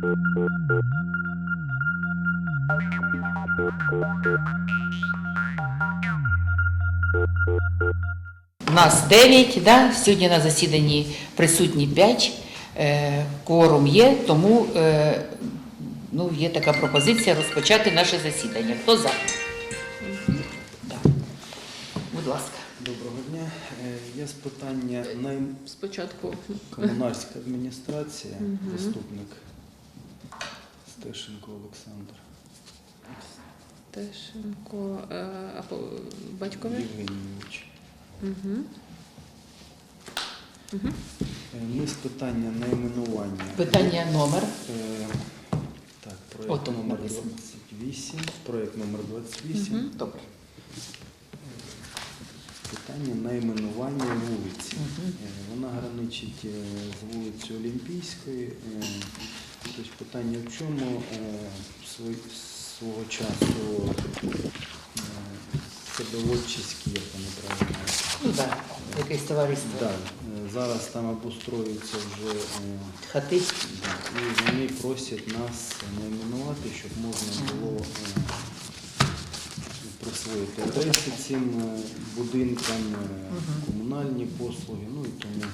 Нас 9, да? сьогодні на засіданні присутні 5, е, кворум є, тому е, ну, є така пропозиція розпочати наше засідання. Хто за? Да. Будь ласка. Доброго дня. Е, Є з питання найм... Спочатку комунальська адміністрація, заступник Стешенко Олександр Тешенко, е, а по батькові. Євгенійович. Угу. Е, Ми з питання найменування. Питання номер. Е, Так, проєкт От номер 28. Проєкт номер 28. Добре. Питання найменування вулиці. Е, Вона граничить е, з вулицею Олімпійської. Тобто питання в чому е, свого часу е, Садоводчиський, як вони правильно. Ну так, якесь товариство. Да, е, зараз там обустроюється вже Хати. да, і вони просять нас найменувати, щоб можна було присвоїти адреси цим будинкам, комунальні послуги, ну і тому.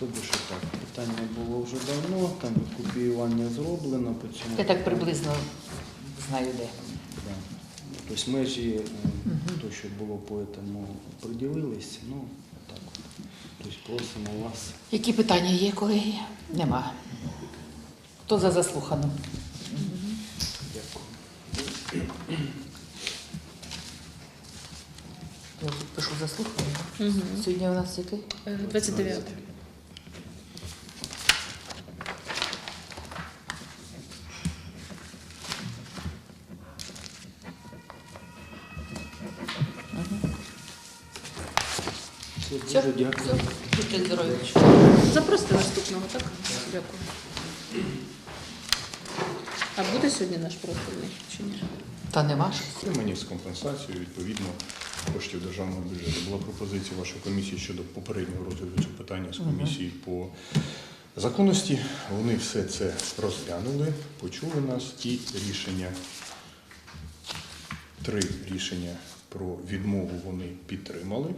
Тобто що так, питання було вже давно, там копіювання зроблено по цьому. Я так приблизно знаю де. Да. Тобто межі, е, Мгм. то, що було по этому, приділились, ну так. Тобто просимо вас. Які питання є, колеги? Нема. Хто за заслухану? Дякую. Я тут пишу заслухану. Угу. Сьогодні у нас який? 29. Все, Все? дуже дякую. Будьте здорові. Запросите наступного, так? Дякую. А буде сьогодні наш профільний чи ні? Та нема щось. Це мені з компенсацією відповідно коштів державного бюджету. Була пропозиція вашої комісії щодо попереднього розгляду цього питання з комісії по законності. Вони все це розглянули, почули нас і рішення. Три рішення про відмову вони підтримали.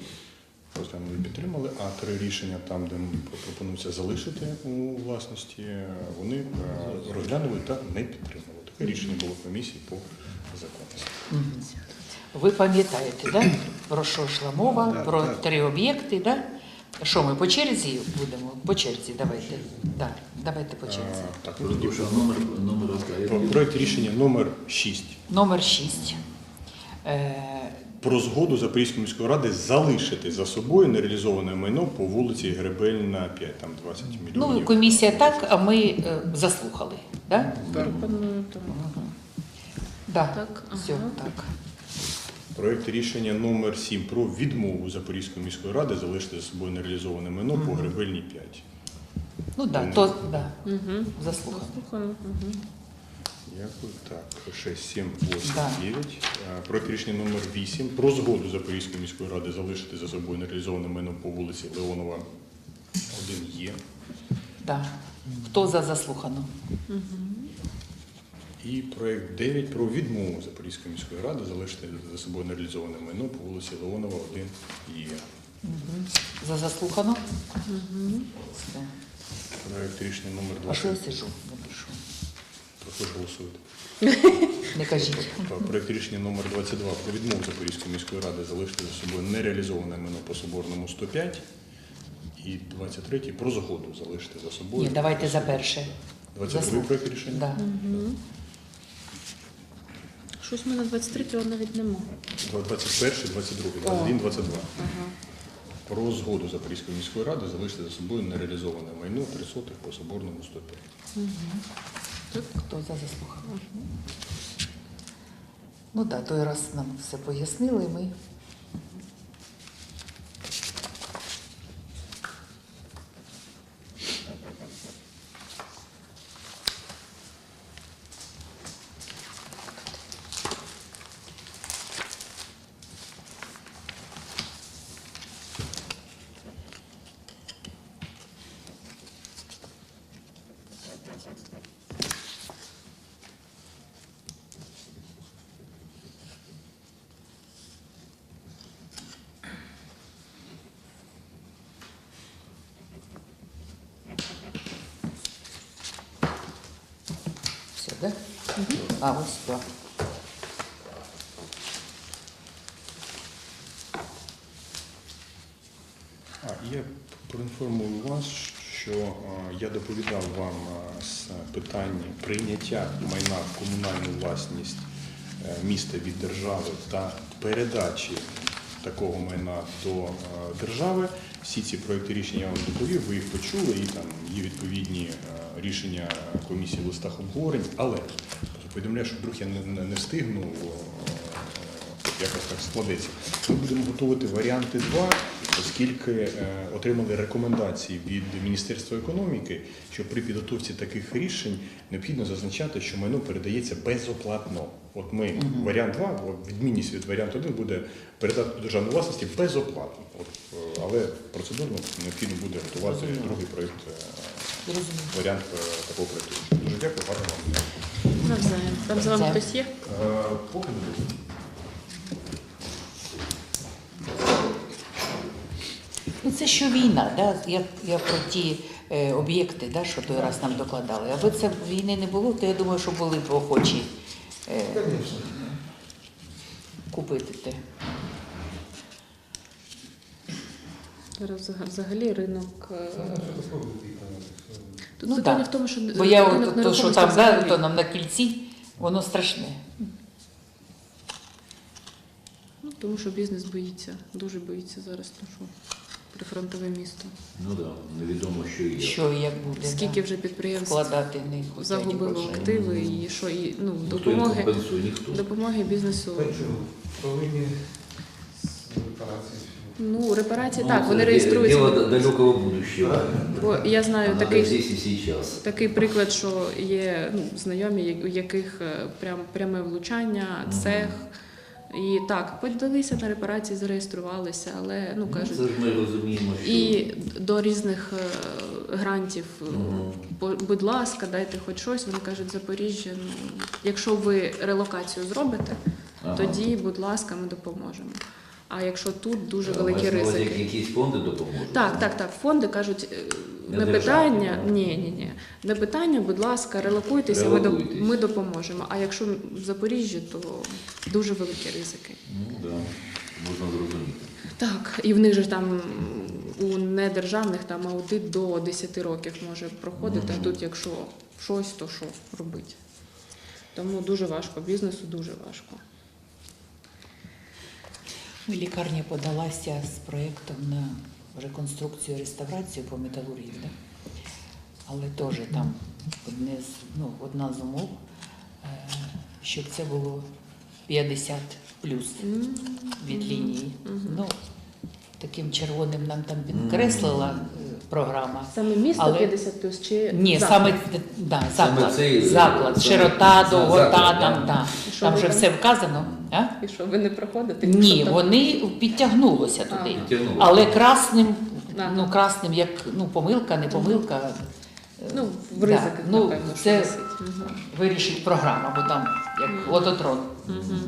Розглянули і підтримали, а три рішення там, де пропонується залишити у власності, вони е, розглянули та не підтримали. Таке рішення було комісії по законності. Ви пам'ятаєте, да? про що йшла мова, Да, про так. три об'єкти, да? Що ми по черзі будемо? По черзі давайте. Да, давайте по черзі. А, Так, тоді Прошу, номер, номер про- проект рішення номер 6 Номер 6. Е, про згоду Запорізької міської ради залишити за собою нереалізоване майно по вулиці Гребельна 5, там 20 ну, комісія так, а ми е, заслухали. Да? Пропоную тому. Да. Так, Все, ага. так. Проект рішення номер 7 про відмову Запорізької міської ради залишити за собою нереалізоване майно по Гребельній 5. Ну да, то да, Угу. заслухали. Слухаю. Угу. Дякую. Так, 6, 7, 8, Да. 9. А, Проект рішення номер 8 про згоду Запорізької міської ради залишити за собою нереалізоване майно по вулиці Леонова 1 є. Да. Хто за заслухану? І проект 9 про відмову Запорізької міської ради залишити за собою нереалізоване майно по вулиці Леонова 1 є. За заслухану? Все. Проект рішення номер А що я 20. сижу? Пишу. Про що ж голосуєте? Не кажіть. Так, Проект рішення номер 22 про відмову Запорізької міської ради залишити за собою нереалізоване майно по Соборному 105. І 23 про згоду залишити за собою. Ні, давайте за перше. 22 Заслух. проект рішення. Да. Щось в мене 23-го навіть нема. 21, 22, 21, 22. Про згоду Запорізької міської ради залишити за собою нереалізоване майно 3 сотих по Соборному 105. Хто за заслухав? Ну так, той раз нам все пояснили, ми А, ось. А, я проінформую вас, що я доповідав вам з питання прийняття майна в комунальну власність е, міста від держави та передачі такого майна до держави. Всі ці проекти рішення я вам доповів, ви їх почули, і там є відповідні е, рішення комісії в листах обговорень. Але повідомляю, що вдруг я не, не, не встигну. якось так складеться. Ми будемо готувати варіанти 2, оскільки е, отримали рекомендації від Міністерства економіки, що при підготовці таких рішень необхідно зазначати, що майно передається безоплатно. От ми варіант 2, відмінність від варіанту 1 буде передати до державної власності безоплатно. От, е, але процедурно необхідно буде готувати Зрозуміло. другий проєкт, е, варіант такого проєкту. Дуже дякую, гарного вам. Навзаєм. Там з вами хтось є? Е, Поки не буде. Ну це що війна, да? я, я про ті е, об'єкти, да, що той раз нам докладали. Аби це війни не було, то я думаю, що були б охочі е, купити те. Зараз взагалі ринок. е, Тут Ну, питання так. в тому, що Бо я от, то, що там да, то нам на кільці, воно страшне. Ну, тому що бізнес боїться, дуже боїться зараз, тому що прифронтове місто. Ну так, да, невідомо, що і як. Що і як буде Скільки да, вже підприємств вкладати в них загубило активи і що і ну Ну, хто їм допомоги. Ніхто. допомоги бізнесу. Повинні з репарації. Ну репарації Ну, так, вони реєструються. Дело д- далекого будущего. Бо я знаю Надо такий. Такий приклад, що є ну, знайомі, у яких е, прям пряме влучання, цех. І так, подалися на репарації, зареєструвалися, але ну Ну, кажуть, Це ж ми розуміємо, що і до різних е, грантів, по- будь ласка, дайте хоч щось. Вони кажуть, Запоріжжя, ну якщо ви релокацію зробите, Ага. тоді, будь ласка, ми допоможемо. А якщо тут дуже Е, великі ризики. як Якісь фонди допоможуть? Так, так, так. Фонди кажуть, е, Не не питання, ні, ні, ні. Не питання, будь ласка, релокуйтеся, ми, допоможемо. А якщо в Запоріжжі, то дуже великі ризики. Ну да, можна зрозуміти. Так, і в них же там у недержавних там аудит до 10 років може проходити, а тут, якщо щось, то що робити. Тому дуже важко, бізнесу дуже важко. Ну, Лікарня подалася з проєктом на реконструкцію реставрацію по металургії, да? але теж там одне з, ну, одна з умов, е, щоб це було 50 плюс від лінії. Ну, таким червоним нам там підкреслила е, програма. Саме місто Але- 50 плюс чи Ні, заклад? саме да, Саме цей, заклад, широта, довгота, там, да. там вже все вказано. А? І що ви не проходите? Ні, там? вони підтягнулося туди. Підтягнули. Але красним, ну красним, як ну, помилка, не помилка. Ну, в Да, ризиках, ну, напевно, це-. Мгм. Вирішить програма, бо там як Мгм. лототрон. Мгм.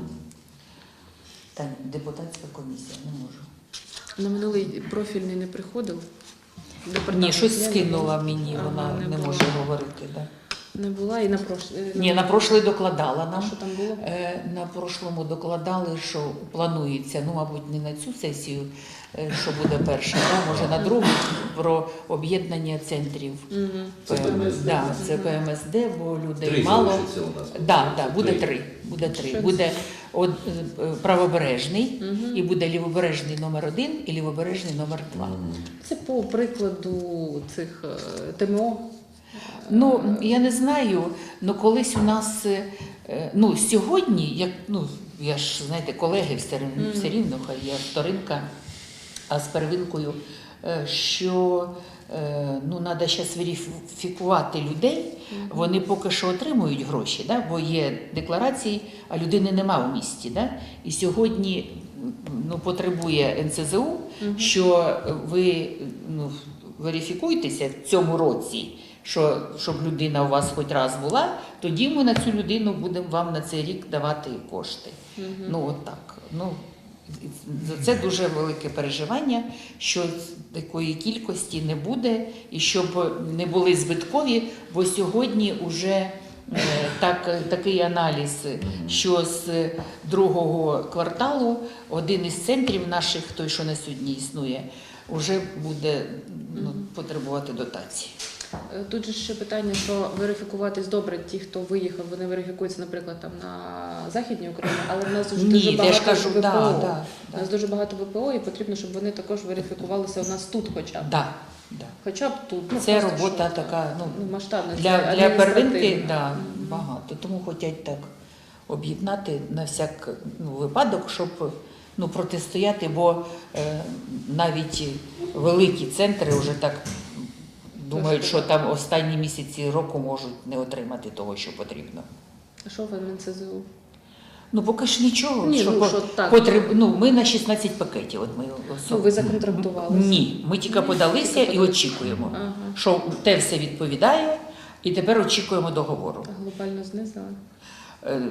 Та депутатська комісія, не можу. На минулий профільний не приходив. Ні, щось скинула мені, вона не не може говорити. Да. Не була і на прошлий. Ні, на прошлий докладала А нам. що там було? Е, На прошлому докладали, що планується, ну, мабуть, не на цю сесію, е, що буде перша, да, може на другу, про об'єднання центрів. Це ПМСД. Да, це ПМСД, бо людей Три мало. залишиться у нас. Да, да, буде три. Буде три. Буде од, е, правобережний, і буде лівобережний номер один і лівобережний номер два. Це по прикладу цих е, ТМО. Ну, я не знаю, ну колись у нас, е, е, ну, сьогодні, як, ну, я ж, знаєте, колеги все, рівно- все рівно, хай я вторинка, а з первинкою, е, що ну, треба зараз верифікувати людей, вони поки що отримують гроші, да? бо є декларації, а людини нема в місті. Да? І сьогодні ну, потребує НСЗУ, що ви ну, верифікуйтеся в цьому році, що щоб людина у вас хоч раз була, тоді ми на цю людину будемо вам на цей рік давати кошти. Ну от так. Ну, це дуже велике переживання, що такої кількості не буде, і щоб не були збиткові, бо сьогодні вже е, так, такий аналіз, що з другого кварталу один із центрів наших, той, що на сьогодні існує, вже буде ну, потребувати дотації. Е, Тут же ще питання, що верифікуватись добре, ті, хто виїхав, вони верифікуються, наприклад, там на Західній Україні, але в нас вже Ні, дуже я ж багато кажу, ВПО. да, да, У нас дуже багато ВПО, і потрібно, щоб вони також верифікувалися у нас тут, хоча б. Да, да. Хоча б тут. Ну, Це просто робота що, така, ну, ну, масштабна. Для, для адміністративна. первинки да, багато. Тому хочуть так об'єднати на всяк ну, випадок, щоб ну, протистояти, бо е, навіть великі центри вже так думають, що там останні місяці року можуть не отримати того, що потрібно. А що ви НСЗУ? Ну, поки ж нічого. Ні, що ну, по- що так. потреб... ну, ми на 16 пакетів. От ми Ну, ви законтрактувалися? Ні, ми тільки подалися і подали. очікуємо, Ага. що те все відповідає, і тепер очікуємо договору. Глобально знизили? Е,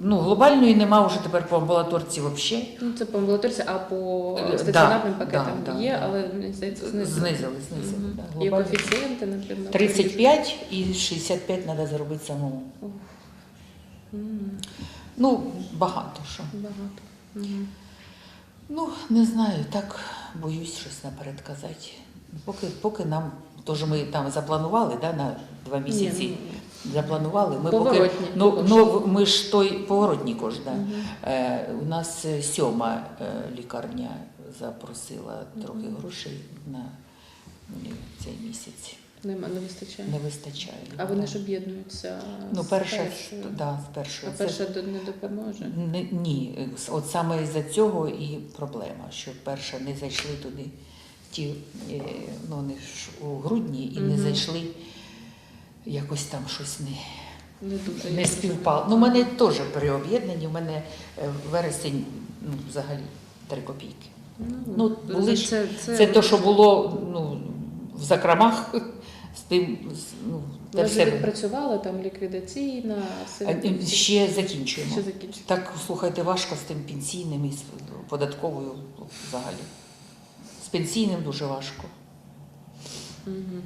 Ну, глобальної нема вже тепер по амбулаторці взагалі. Ну, це по амбулаторці, а по Е, да, стаціонарним пакетам да, да, є, да. але мені здається, знизили. Знизили, знизили. Мгм. да. І Глобально. коефіцієнти, наприклад. 35 і 65 треба зробити самому. Мгм. Ну, багато що. Багато. Мгм. Ну, не знаю, так боюсь щось наперед казати. Поки, поки нам, тож ми там запланували да, на два місяці. Ні, Запланували. Ми поки, ну, ну, ми ж той поворотні кошти. Да. Мгм. Е, у нас е, сьома е, лікарня запросила трохи грошей на е, цей місяць. Нема, не вистачає. Не вистачає. А вони ж об'єднуються. ну, з перша, першою. да, з першою. А перша до- не допоможе. Не- Ні, от саме із-за цього і проблема, що перше не зайшли туди ті, ну вони ж у грудні і не зайшли, якось там щось не, Не дуже. не співпало. Ну, у мене теж при об'єднанні, у мене е, вересень ну, взагалі три копійки. Ну, були ж- це, це, Це те, що було ну, в закромах з тим, ну, те все. відпрацювали там ліквідаційна, А, е, Ще закінчуємо. ще закінчити. Так, слухайте, важко з тим пенсійним і з податковою взагалі. З пенсійним дуже важко. Мгм.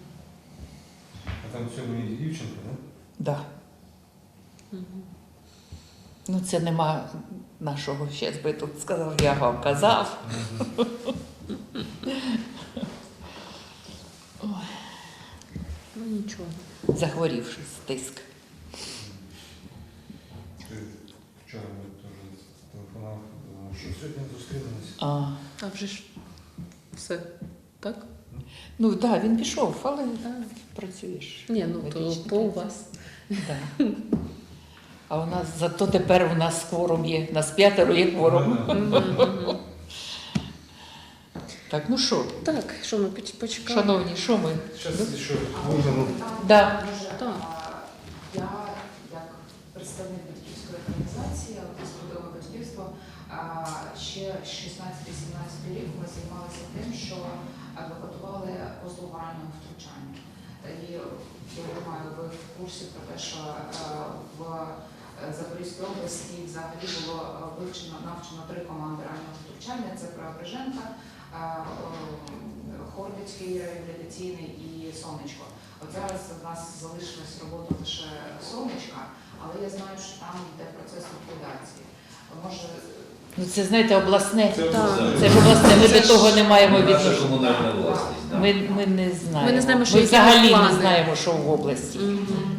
Там в цьому є дівчинка, да? Да. Мгм. Ну, це нема нашого ще би тут сказав, я вам казав. Ну нічого. Захворівши тиск. Ти вчора ми теж телефонував, е, що сьогодні зустрілися. А, А вже ж все. Так? Ну так, да, він пішов, але працюєш. Ні, ну то, то у вас. Да. А у нас зато тепер у нас кворум є. Нас п'ятеро є кворум. Так, ну що, Так, що ми поч- почекаємо? шановні, що ми? Зараз що можемо. Да. Так. Я, як представник батьківської організації «Безподобне батьківство, а, ще 16-17 рік ми займалися тим, що адвокатували послугу раннього втручання. І я думаю, ви в курсі про те, що е, в Запорізькій області взагалі було е, вивчено навчено три команди раннього втручання: це Преображенка, е, Хордицький реабілітаційний і Сонечко. От зараз у нас залишилась робота лише сонечка, але я знаю, що там йде процес ліквідації. Може, Ну це знаєте, обласне. Це Так. Це ж обласне, ми до того не маємо Наша відношення. комунальна власність. да. Ми, ми не знаємо. Ми не знаємо, що Ми взагалі плани. не знаємо, що в області.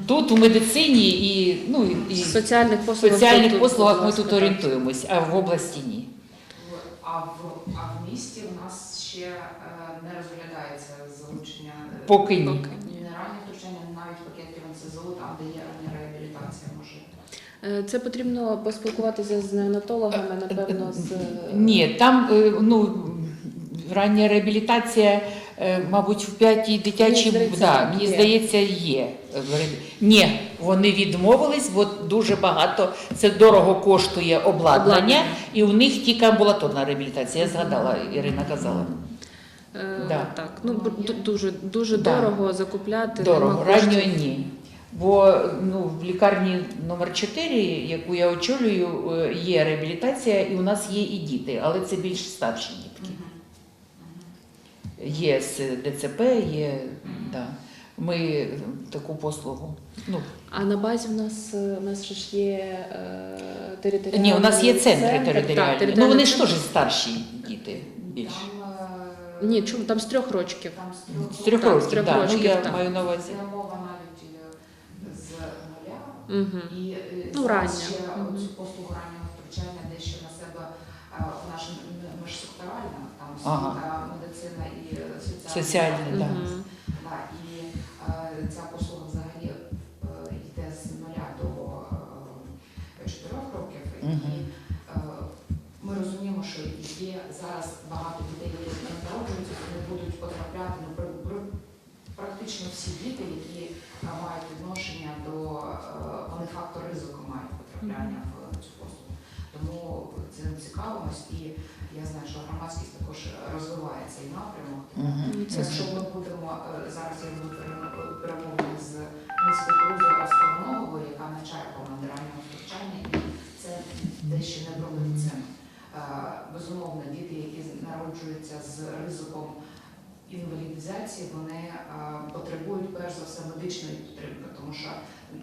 Тут у медицині і, ну, і В в соціальних послугах. соціальних тут, послугах ми тут орієнтуємось, а в області ні. а в, а в місті у нас ще е, не розглядається залучення е, Поки ні. Поки ні. не раннє втручання, навіть пакетів НСЗУ, там, рання реабілітація, може. Е, Це потрібно поспілкуватися з неонатологами, напевно, з Ні, там е, ну, рання реабілітація, е, мабуть, в п'ятій дитячій, Мені здається, да, мені є. здається, є. Ні, вони відмовились, бо дуже багато, це дорого коштує обладнання, Обладнання. і у них тільки амбулаторна реабілітація. Я згадала, Ірина казала. Е, Да. Так, ну дуже дуже Да. дорого закупляти. Дорого, ранньої ні. Бо ну, в лікарні номер 4, яку я очолюю, е, є реабілітація, і у нас є і діти, але це більш старші дітки. Є з ДЦП, є. Да. Ми таку послугу. Ну, А на базі в нас е, у нас ж є е, територіальні ні, у нас є центри територіальні. Так, ну вони ж теж старші діти більш. Там, е. Ні, чому там з трьох рочків. Там з трьох років, да. ну, я так. маю на увазі. Це мова навіть е, з нуля. Угу. І е, Ну, зараз рання. ще Мгм. цю послугу раннього втручання дещо на себе е, наша м- міжсекторальна, там Ага. освіта, медицина і соціальна. Соціальна, да. Угу. Да, і ця послуга взагалі йде з нуля до чотирьох років. Мгм. І ми розуміємо, що є зараз багато дітей, які не народжуються, вони будуть потрапляти ну, практично всі діти, які е, мають відношення до е, вони фактор ризику мають потрапляння в цю послугу. Тому це цікавимось, і я знаю, що громадськість також розвиває цей напрямок. Якщо ми будемо е, зараз, я буду перем- перемовини з інституту Островного, яка навчає команди раннього втручання, і це дещо не про медицину. Безумовно, діти, які народжуються з ризиком інвалідизації, вони е, потребують перш за все медичної підтримки, тому що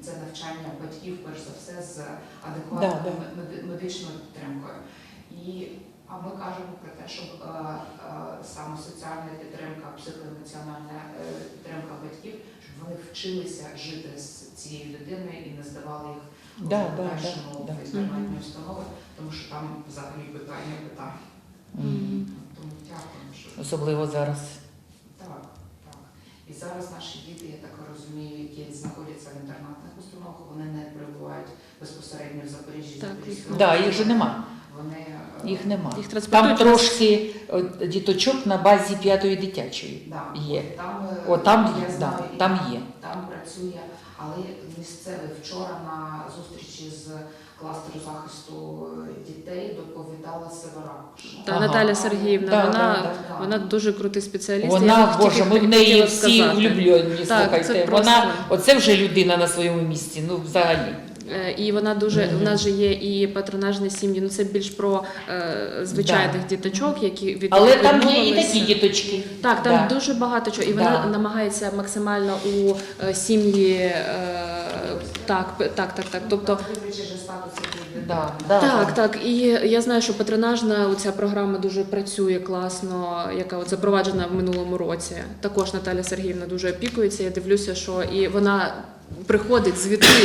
це навчання батьків, перш за все, з адекватною медичною підтримкою. І а ми кажемо про те, щоб е, е, саме соціальна підтримка, психоемоціональна е, підтримка батьків, щоб вони вчилися жити з цією дитиною і не здавали їх Да, в да, першому да, да. установи, тому що там взагалі питання питання. Мгм. Тому дякую, що Особливо зараз. Так, так. І зараз наші діти, я так розумію, які знаходяться в інтернатних установах, вони не перебувають безпосередньо в Запоріжжі. Так, їх Так, да, їх же нема. Вони е, Їх нема. Їх Там трошки діточок на базі п'ятої дитячої. Да, Є. Там, е, О, там, я знаю, і там є. Там працює, але місцевий вчора на зустрічі з кластеру захисту е, дітей доповідала Северак. Та Ага. Наталя Сергіївна, Да, вона, да, да. вона дуже крутий спеціаліст. Вона, Боже, ми в неї всі Так, слухайте. це просто- Вона, оце вже людина на своєму місці, ну взагалі. Е, І вона дуже Мгм. у нас же є і патронажні сім'ї. Ну це більш про е, звичайних діточок, які від Але там є і такі діточки. Так, там Да. дуже багато чого, і вона Да. намагається максимально у е, сім'ї е, так, п- так, так, так. Тобто Виключи же статус який Да, да, так, так. І я знаю, що патронажна ця програма дуже працює класно, яка от запроваджена в минулому році. Також Наталя Сергіївна дуже опікується. Я дивлюся, що і вона приходить,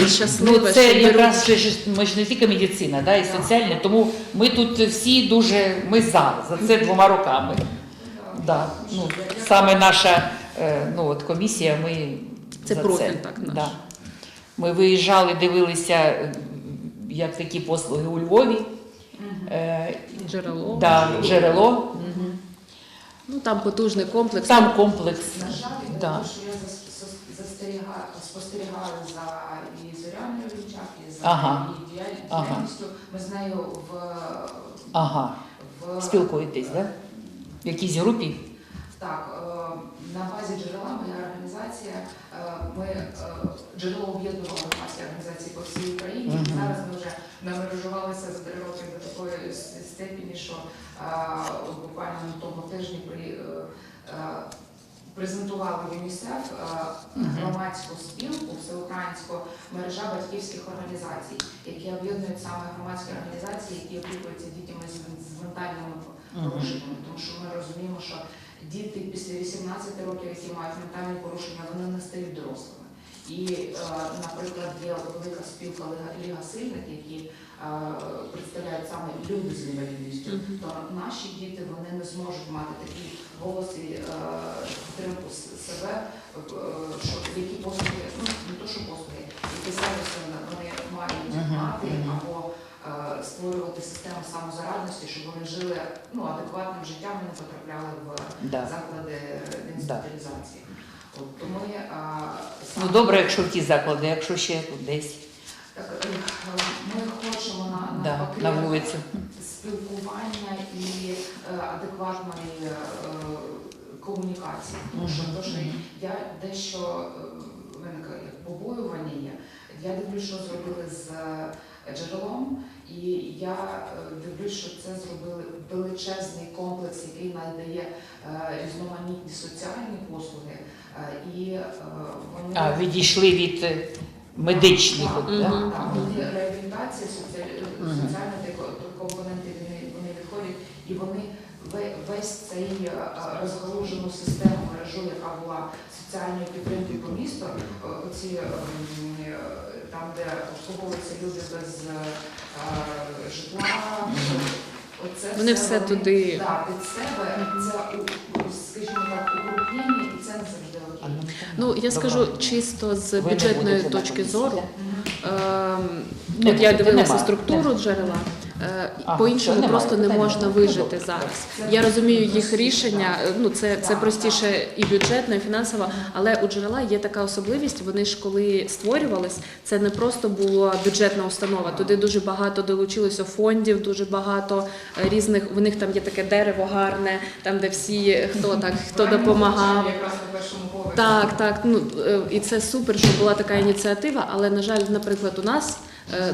щаслива. Ну, це що якраз же ж ми ж не тільки медицина, да, і соціальне, тому ми тут всі дуже ми за, за це двома руками. Да. Ну, саме наша е, ну, от комісія, ми Це за профіль, це. так, наш. Да. Ми виїжджали, дивилися, е, як такі послуги у Львові. Е, джерело. да, джерело. Мгм. Ну там потужний комплекс. Там комплекс. На жаль, Да. тому що я зас- за і Зоряною Рівчак, і за Ага. її діяль- Ага. Ми з нею в, Ага. в Спілкуєтесь, да? В якійсь групі? Так, е, на базі джерела моя організація, е, ми е, джерело об'єднували громадські організації по всій Україні. Мгм. Зараз ми вже намережувалися за три роки до такої степені, що е, буквально на тому тижні при, презентували ЮНІСЕФ громадську спілку, всеукраїнську мережа батьківських організацій, які об'єднують саме громадські організації, які опікуються дітьми з ментальними порушеннями, тому що ми розуміємо, що діти після 18 років, які мають ментальні порушення, вони не стають дорослими. І, е, наприклад, є велика спілка Ліга, сильних, які е, представляють саме люди з інвалідністю, то наші діти вони не зможуть мати такий голос і е, підтримку себе, що які послуги, ну не то, що послуги, які сервіси вони мають мати або створювати систему самозарадності, щоб вони жили ну, адекватним життям і не потрапляли в Да. заклади інституалізації. От, тому я, а, Ну добре, якщо в ті заклади, якщо ще десь так, е, ми хочемо на, да, на вулицю. спілкування і е, адекватної е, комунікації. Тому що, то, що я дещо е, в мене таке побоювання є. Я дивлюсь, що зробили з е, джерелом, і я е, дивлюсь, що це зробили величезний комплекс, який надає е, різноманітні соціальні послуги. е, І е, вони А, відійшли від е, медичних. так, так, так, вони реабілітація, соціальні компоненти вони, відходять, і вони ве- весь цей е, розгалужену систему мережу, яка була соціальної підтримки по місту, е, оці е, там, де обслуговуються люди без е, е, житла. Оце Вони все вони, туди. да, під себе, це, скажімо так, укрупнення, і це не завжди А окей. Ну я скажу чисто з Ви бюджетної точки зору. Ем, от я дивилася структуру джерела. Е, Ага, По-іншому все, просто не можна питань вижити зараз. Я розумію їх рішення. е, Ну це, це простіше і бюджетно, і фінансово. Але у джерела є така особливість. Вони ж коли створювались, це не просто була бюджетна установа. Туди дуже багато долучилося фондів, дуже багато е, різних. У них там є таке дерево гарне, там де всі хто так хто допомагав. Так, так. Ну і це супер, що була така ініціатива. Але на жаль, наприклад, у нас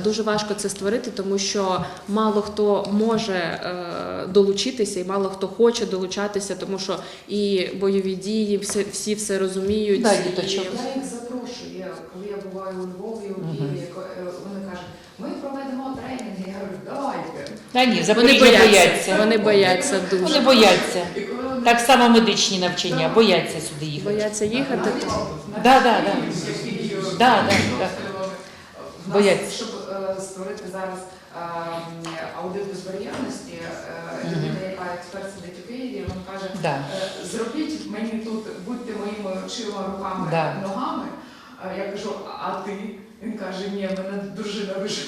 дуже важко це створити, тому що мало хто може е, долучитися, і мало хто хоче долучатися, тому що і бойові дії, всі, всі все розуміють. Да, і- Я їх запрошую, коли я буваю у Львові, у Києві, е, вони кажуть, ми проведемо тренінги. Я говорю, давайте. Та ні, Вони бояться, бояться. вони бояться Вони бояться. Так само медичні навчання, бояться сюди їхати. Бояться їхати. Да, да, да. Да, да, да. В нас, Бояться. щоб е, створити зараз ем, аудит безбар'єрності, е, людина, яка експерт сидить у Києві, він каже, Да. е, зробіть мені тут, будьте моїми очима, руками, Да. ногами. Я кажу, а ти? Він каже, ні, мене дружина виживе.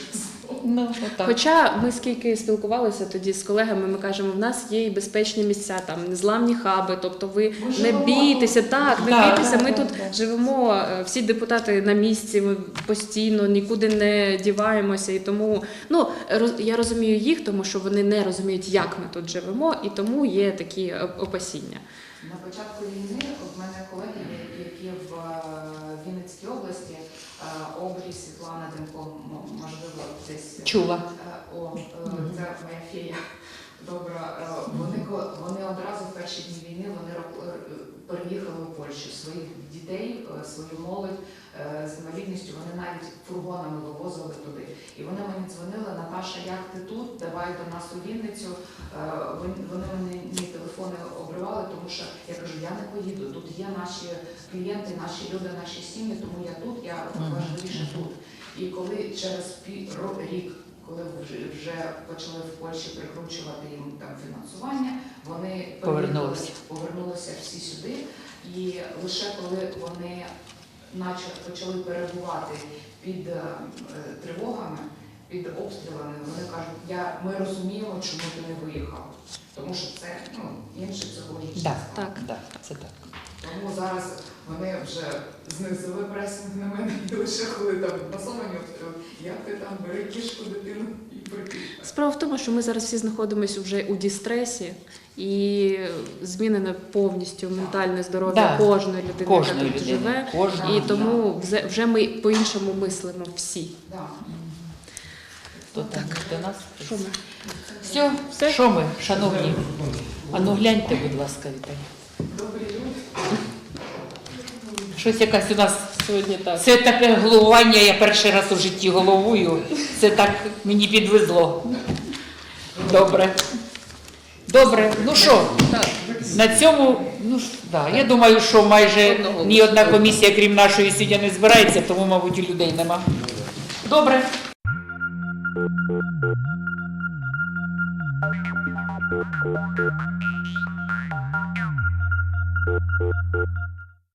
Ну, отак. Хоча ми скільки спілкувалися тоді з колегами, ми кажемо, в нас є і безпечні місця, там незламні хаби. Тобто, ви Ми не живемо бійтеся, так не Да, бійтеся. Ми да, тут да. живемо е, всі депутати на місці, ми постійно нікуди не діваємося. І тому ну роз- я розумію їх, тому що вони не розуміють, як ми тут живемо, і тому є такі е, опасіння. На початку війни в мене колеги, які в е, Вінницькій області, е, Обрі, Світлана Демко, м- можливо, десь Чула. Е, О, е, це моя фея. Добре, е, вони вони одразу в перші дні війни вони переїхали у Польщу своїх дітей, свою молодь з інвалідністю. Вони навіть фургонами вивозили туди. І вони мені дзвонили, Наташа, як ти тут? Давай до нас у Вінницю. Вони мені телефони обривали, тому що я кажу, я не поїду. Тут є наші клієнти, наші люди, наші сім'ї, тому я тут, я важливіше тут. І коли через рік, коли вже, почали в Польщі прикручувати їм там фінансування, вони Повернулися. повернулися всі сюди. І лише коли вони наче почали перебувати під е, тривогами, під обстрілами, вони кажуть, я, ми розуміємо, чому ти не виїхав. Тому що це ну, інший психологічний Да. стан. Так. Да, це так. Тому зараз вони вже знизили пресинг на мене і лише коли там масовані обстріли, як ти там бери кішку, дитину і прикинь. Справа в тому, що ми зараз всі знаходимося вже у дістресі, і змінене повністю ментальне здоров'я Да. кожної людини, Кожної яка тут людини. живе. Кожної. І тому вже- вже ми по-іншому мислимо всі. Да. Хто там до нас? Що ми? Все, Все? що ми, шановні? А ну гляньте, будь ласка, Віталій. Люди. Щось якась у нас Сьогодні так. Це таке головування, я перший раз у житті головую. Це так мені підвезло. Добре. Добре, ну що, на цьому, ну да, я думаю, що майже ні одна комісія, крім нашої, сьогодні не збирається, тому, мабуть, і людей нема. Добре.